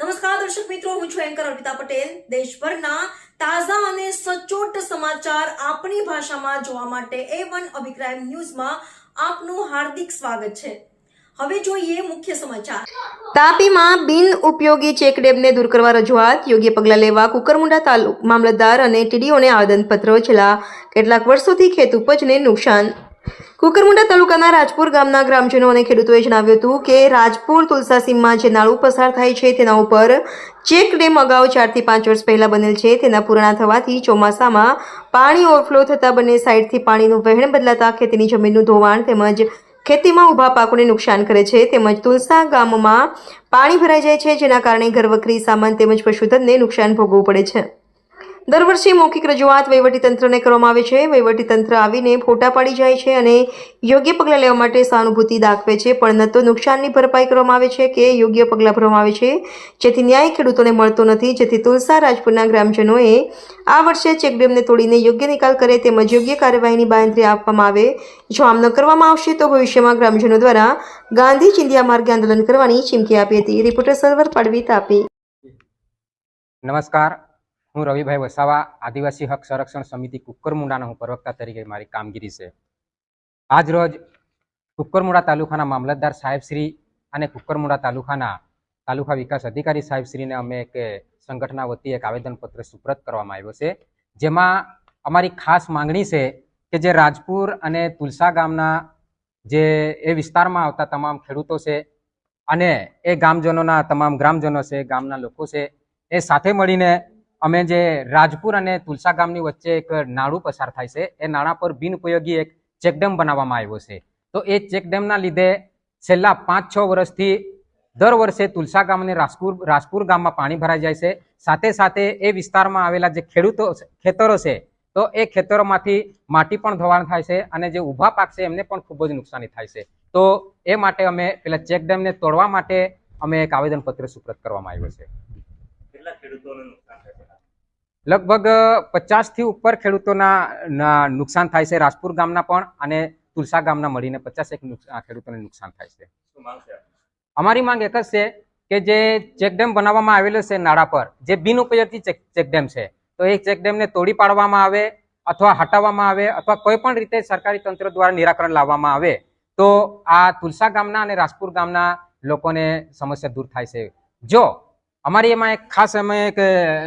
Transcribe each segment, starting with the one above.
નમસ્કાર, દર્શક મિત્રો, હું છું એન્કર અર્પિતા પટેલ. દેશભરના તાજા અને સચોટ સમાચાર આપણી ભાષામાં જોવા માટે એ વન અભિપ્રાય ન્યૂઝમાં આપનું હાર્દિક સ્વાગત છે. હવે જોઈએ મુખ્ય સમાચાર. તાપીમાં બિન ઉપયોગી ચેકડેમને દૂર કરવા રજૂઆત. યોગ્ય પગલાં લેવા કુકરમુંડા તાલુક મામલતદાર અને ટીડીઓને આવેદનપત્ર. છેલ્લા કેટલાક વર્ષોથી ખેત ઉપજને નુકસાન કુકરમુંડા તાલુકાના રાજપુર ગામના ગ્રામજનો અને ખેડૂતોએ જણાવ્યું હતું કે રાજપુર તુલસાસીમમાં જે નાળું પસાર થાય છે તેના ઉપર ચેક ડેમ અગાઉ ચારથી પાંચ વર્ષ પહેલા બનેલ છે. તેના પૂર્ણા થવાથી ચોમાસામાં પાણી ઓવરફ્લો થતાં બંને સાઇડથી પાણીનું વહેણ બદલાતા ખેતીની જમીનનું ધોવાણ તેમજ ખેતીમાં ઊભા પાકોને નુકસાન કરે છે. તેમજ તુલસા ગામમાં પાણી ભરાઈ જાય છે, જેના કારણે ઘરવકરી સામાન તેમજ પશુધનને નુકસાન ભોગવવું પડે છે. દર વર્ષે મૌખિક રજૂઆત વહીવટીતંત્રને કરવામાં આવે છે. વહીવટીતંત્ર આવીને ફોટા પાડી જાય છે અને યોગ્ય પગલાં લેવા માટે સહાનુભૂતિ દાખવે છે. પણ ન તો નુકસાનની ભરપાઈ કરવામાં આવે છે કે યોગ્ય પગલાં ભરવામાં આવે છે. જેથી ન્યાય ખેડૂતોને મળતો નથી. જેથી તુલસા રાજપુરના ગ્રામજનોએ આ વર્ષે ચેકડેમને તોડીને યોગ્ય નિકાલ કરે તેમજ યોગ્ય કાર્યવાહીની બાંયધરી આપવામાં આવે. જો આમ ન કરવામાં આવશે તો ભવિષ્યમાં ગ્રામજનો દ્વારા ગાંધી ચિંધિયા માર્ગે આંદોલન કરવાની ચીમકી આપી હતી. રિપોર્ટર સર્વર પાડવી તાપી. નમસ્કાર. હું રવિભાઈ વસાવા, આદિવાસી હક સંરક્ષણ સમિતિ કુકરમુંડાના હું પ્રવક્તા તરીકે મારી કામગીરી છે. આજ રોજ કુકરમુંડા તાલુકાના મામલતદાર સાહેબશ્રી અને કુકરમુંડા તાલુકાના તાલુકા વિકાસ અધિકારી સાહેબશ્રીને અમે એક સંગઠનના વતી એક આવેદનપત્ર સુપ્રત કરવામાં આવ્યો છે. જેમાં અમારી ખાસ માંગણી છે કે જે રાજપુર અને તુલસા ગામના જે એ વિસ્તારમાં આવતા તમામ ખેડૂતો છે અને એ ગામજનોના, તમામ ગ્રામજનો છે, ગામના લોકો છે, એ સાથે મળીને અમે જે રાજપુર અને તુલસા ગામની વચ્ચે એક નાળું પસાર થાય છે, એ નાળા પર બિનઉપયોગી એક ચેકડેમ બનાવવામાં આવ્યો છે. તો એ ચેકડેમના લીધે છેલ્લા પાંચ છ વર્ષથી દર વર્ષે તુલસા ગામ અને રાજપુર રાજપુર ગામમાં પાણી ભરાઈ જાય છે. સાથે સાથે એ વિસ્તારમાં આવેલા જે ખેડૂતો ખેતરો છે, તો એ ખેતરોમાંથી માટી પણ ધોવાણ થાય છે અને જે ઊભા પાક છે, એમને પણ ખૂબ જ નુકસાની થાય છે. તો એ માટે અમે પેલા ચેકડેમને તોડવા માટે અમે એક આવેદનપત્ર સુપ્રત કરવામાં આવ્યો છે કેટલા ખેડૂતોને નુકસાન થશે લગભગ પચાસથી ઉપર ખેડૂતોના નુકસાન થાય છે રાજપુર ગામના પણ અને તુલસા ગામના મળીને પચાસ એક ખેડૂતોને નુકસાન થાય છે. અમારી માંગ એક જ છે કે જે ચેકડેમ બનાવવામાં આવેલો છે નાળા પર જે બિનઉપયોગી ચેક ચેકડેમ છે તો એ ચેકડેમને તોડી પાડવામાં આવે અથવા હટાવવામાં આવે અથવા કોઈ પણ રીતે સરકારી તંત્ર દ્વારા નિરાકરણ લાવવામાં આવે તો આ તુલસા ગામના અને રાજપુર ગામના લોકોને સમસ્યા દૂર થાય છે. જો અમારી એમાં એક ખાસ અમે એક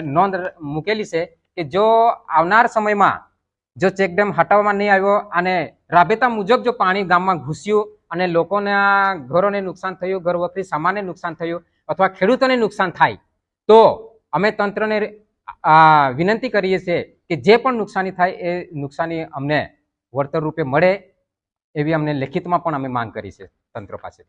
નોંધ મૂકેલી છે કે જો આવનાર સમયમાં જો ચેકડેમ હટાવવામાં નહીં આવ્યો અને રાબેતા મુજબ જો પાણી ગામમાં ઘૂસ્યું અને લોકોના ઘરોને નુકસાન થયું, ઘર વખરી સામાનને નુકસાન થયું અથવા ખેડૂતોને નુકસાન થાય, તો અમે તંત્રને વિનંતી કરીએ છીએ કે જે પણ નુકસાની થાય એ નુકસાની અમને વળતર રૂપે મળે એવી અમને લેખિતમાં પણ અમે માંગ કરી છે તંત્ર પાસે